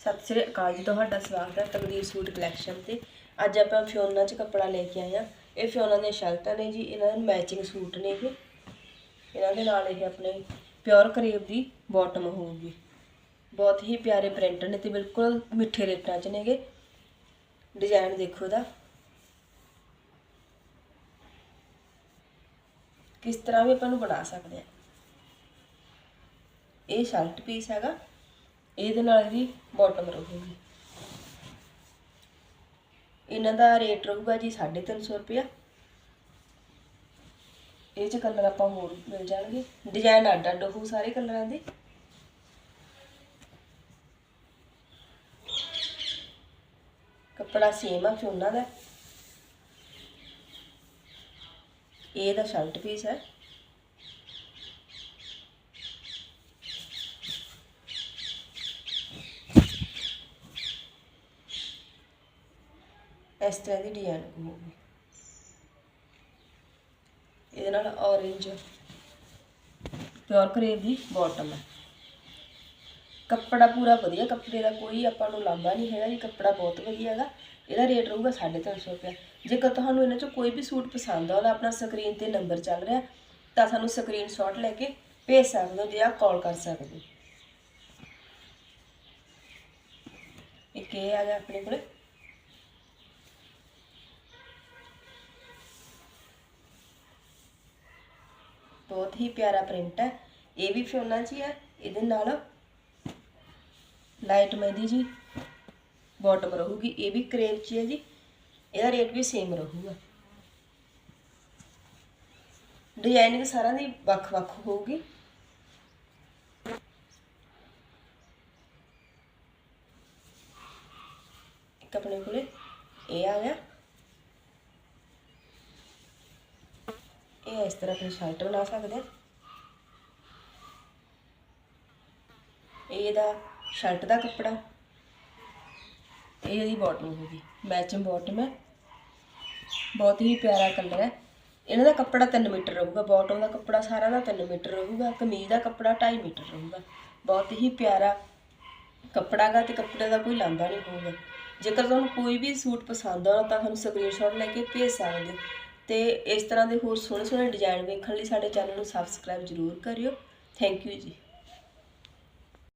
ਸਤਿ ਸ੍ਰੀ ਅਕਾਲ ਜੀ, ਤੁਹਾਡਾ ਸਵਾਗਤ ਹੈ ਤਕਦੀਰ ਸੂਟ ਕਲੈਕਸ਼ਨ ਤੇ। ਅੱਜ ਆਪਾਂ ਫਿਓਨਾ 'ਚ ਕੱਪੜਾ ਲੈ ਕੇ ਆਏ ਆ ਇਹ ਫਿਓਨਾ ਦੀਆਂ ਸ਼ਰਟਾਂ ਨੇ ਜੀ, ਇਹਨਾਂ ਦੇ ਮੈਚਿੰਗ ਸੂਟ ਨੇ ਇਹ। ਇਹਨਾਂ ਦੇ ਨਾਲ ਇਹ ਆਪਣੇ ਪਿਓਰ ਕਰੇਬ ਦੀ ਬਾਟਮ ਹੋਊਗੀ। ਬਹੁਤ ਹੀ ਪਿਆਰੇ ਪ੍ਰਿੰਟ ਨੇ ਤੇ ਬਿਲਕੁਲ ਮਿੱਠੇ ਰੇਟਾਂ 'ਚ ਨੇਗੇ। ਡਿਜ਼ਾਈਨ ਦੇਖੋ ਦਾ ਕਿਸ ਤਰ੍ਹਾਂ ਵੀ ਆਪਾਂ ਨੂੰ ਬਣਾ ਸਕਦੇ ਆ ਇਹ ਸ਼ਰਟ ਪੀਸ ਹੈਗਾ। ਇਹਦੇ ਨਾਲ ਇਹਦੀ ਬਾਟਮ ਰਹੂਗੀ। ਇਹਨਾਂ ਦਾ ਰੇਟ ਰਹੂਗਾ ਜੀ 350 ਰੁਪਇਆ। ਇਹ ਚ ਕਲਰ ਆਪਾਂ ਹੋਰ ਮਿਲ ਜਾਣਗੇ। ਡਿਜ਼ਾਈਨ ਅੱਡ ਅੱਡ ਹੋਊ ਸਾਰੇ ਕਲਰਾਂ ਦੇ। ਕੱਪੜਾ ਸੇਮ ਆ ਫਿਓਨਾ ਦਾ। ਇਹ ਦਾ ਸ਼ਰਟ ਪੀਸ ਹੈ। ਇਸ ਤਰ੍ਹਾਂ ਦੀ ਡਿਜ਼ਾਈਨ ਹੋਊਗੀ। ਇਹਦੇ ਨਾਲ orange ਪਿਓਰ ਕਰੇਵ ਦੀ ਬਾਟਮ ਹੈ। ਕੱਪੜਾ ਪੂਰਾ ਵਧੀਆ, ਕੱਪੜੇ ਦਾ ਕੋਈ ਆਪਾਂ ਨੂੰ ਲਾਂਭਾ ਨਹੀਂ ਹੈਗਾ ਜੀ, ਕੱਪੜਾ ਬਹੁਤ ਵਧੀਆ ਹੈਗਾ। ਇਹਦਾ ਰੇਟ ਰਹੂਗਾ 350 ਰੁਪਏ ਜੇਕਰ ਤੁਹਾਨੂੰ ਇਹਨਾਂ ਚੋਂ ਕੋਈ ਵੀ ਸੂਟ ਪਸੰਦ ਆਉਂਦਾ ਆਪਣਾ ਸਕਰੀਨ ਤੇ ਨੰਬਰ ਚੱਲ ਰਿਹਾ, ਤਾਂ ਸਾਨੂੰ ਸਕਰੀਨਸ਼ਾਟ ਲੈ ਕੇ ਭੇਜ ਸਕਦੇ ਹੋ ਜਾਂ ਕਾਲ ਕਰ ਸਕਦੇ ਹੋ। ਇੱਕ ਇਹ ਆ ਗਿਆ ਆਪਣੇ ਕੋਲੇ। ਬਹੁਤ ਹੀ ਪਿਆਰਾ ਪ੍ਰਿੰਟ ਹੈ। ਇਹ ਵੀ ਫਿਓਨਾ 'ਚ ਹੀ ਹੈ। ਇਹਦੇ ਨਾਲ ਲਾਈਟ ਮਹਿੰਦੀ ਜੀ ਬਾਟਮ ਰਹੂਗੀ। ਇਹ ਵੀ ਕਰੇਪ 'ਚ ਹੈ ਜੀ। ਇਹਦਾ ਰੇਟ ਵੀ ਸੇਮ ਰਹੂਗਾ। ਡਿਜ਼ਾਈਨਿੰਗ ਸਾਰਿਆਂ ਦੀ ਵੱਖ-ਵੱਖ ਹੋਊਗੀ। ਇੱਕ ਆਪਣੇ ਕੋਲੇ ਇਹ ਆ ਗਿਆ। ਇਹ ਇਸ ਤਰ੍ਹਾਂ ਆਪਣੀ ਸ਼ਰਟ ਬਣਾ ਸਕਦੇ ਹਾਂ ਇਹਦਾ ਸ਼ਰਟ ਦਾ ਕੱਪੜਾ ਇਹ ਇਹਦੀ ਬਾਟਮ ਹੋਗੀ ਮੈਚਿੰਗ ਬਾਟਮ ਹੈ। ਬਹੁਤ ਹੀ ਪਿਆਰਾ ਕਲਰ ਹੈ। ਇਹਨਾਂ ਦਾ ਕੱਪੜਾ 3 ਮੀਟਰ ਰਹੂਗਾ। ਬਾਟਮ ਦਾ ਕੱਪੜਾ ਸਾਰਾ ਦਾ 3 ਮੀਟਰ ਰਹੂਗਾ। ਕਮੀਜ਼ ਦਾ ਕੱਪੜਾ 2.5 ਮੀਟਰ ਰਹੂਗਾ। ਬਹੁਤ ਹੀ ਪਿਆਰਾ ਕੱਪੜਾ ਗਾ ਤੇ ਕੱਪੜੇ ਦਾ ਕੋਈ ਲਾਂਭਾ ਨਹੀਂ ਹੋਊਗਾ। ਜੇਕਰ ਤੁਹਾਨੂੰ ਕੋਈ ਵੀ ਸੂਟ ਪਸੰਦ ਆਉਣਾ ਤਾਂ ਸਾਨੂੰ ਸਕਰੀਨਸ਼ਾਟ ਲੈ ਕੇ ਭੇਜ ਸਕਦੇ ਹੋ। ਤੇ ਇਸ ਤਰ੍ਹਾਂ ਦੇ ਹੋਰ ਸੋਹਣੇ ਸੋਹਣੇ ਡਿਜ਼ਾਈਨ ਵੇਖਣ ਲਈ ਸਾਡੇ ਚੈਨਲ ਨੂੰ ਸਬਸਕ੍ਰਾਈਬ ਜ਼ਰੂਰ ਕਰਿਓ। ਥੈਂਕ ਯੂ ਜੀ।